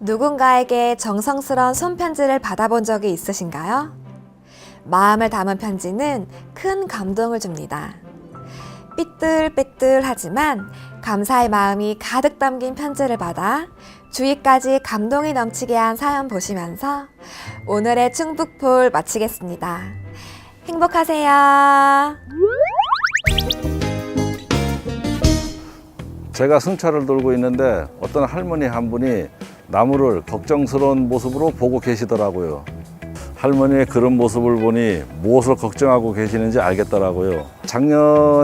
누군가에게 정성스러운 손편지를 받아본 적이 있으신가요? 마음을 담은 편지는 큰 감동을 줍니다. 삐뚤삐뚤하지만 감사의 마음이 가득 담긴 편지를 받아 주위까지 감동이 넘치게 한 사연 보시면서 오늘의 충북폴 마치겠습니다. 행복하세요. 제가 승차를 돌고 있는데 어떤 할머니 한 분이 나무를 걱정스러운 모습으로 보고 계시더라고요. 할머니의 그런 모습을 보니 무엇을 걱정하고 계시는지 알겠더라고요. 작년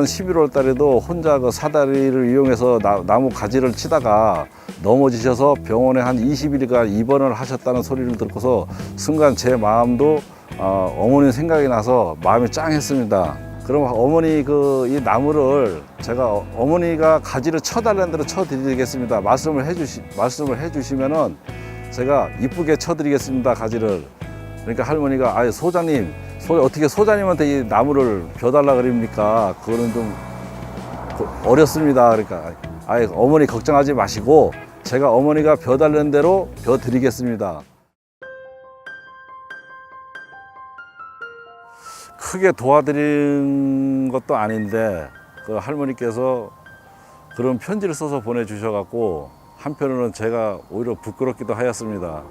11월 달에도 혼자 그 사다리를 이용해서 나, 나무 가지를 치다가 넘어지셔서 병원에 한 20일간 입원을 하셨다는 소리를 듣고서 순간 제 마음도 어, 어머니 생각이 나서 마음이 짱했습니다. 그럼 어머니 그 이 나무를 제가 어- 어머니가 가지를 쳐달라는 대로 쳐드리겠습니다. 말씀을 해주시 말씀을 해주시면은 제가 이쁘게 쳐드리겠습니다. 가지를. 그러니까 할머니가 아예 소장님 소, 어떻게 소장님한테 이 나무를 벼달라 그럽니까? 그거는 좀 그- 어렵습니다. 그러니까 아예 어머니 걱정하지 마시고 제가 어머니가 벼달라는 대로 벼 드리겠습니다. 크게 도와드린 것도 아닌데 그 할머니께서 그런 편지를 써서 보내주셔갖고 한편으로는 제가 오히려 부끄럽기도 하였습니다.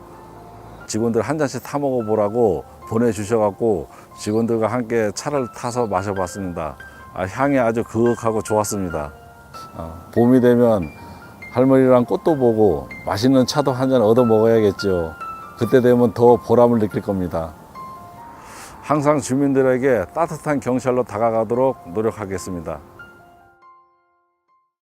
직원들 한 잔씩 타 먹어보라고 보내주셔갖고 직원들과 함께 차를 타서 마셔봤습니다. 아, 향이 아주 그윽하고 좋았습니다. 어, 봄이 되면 할머니랑 꽃도 보고 맛있는 차도 한 잔 얻어 먹어야겠죠. 그때 되면 더 보람을 느낄 겁니다. 항상 주민들에게 따뜻한 경찰로 다가가도록 노력하겠습니다.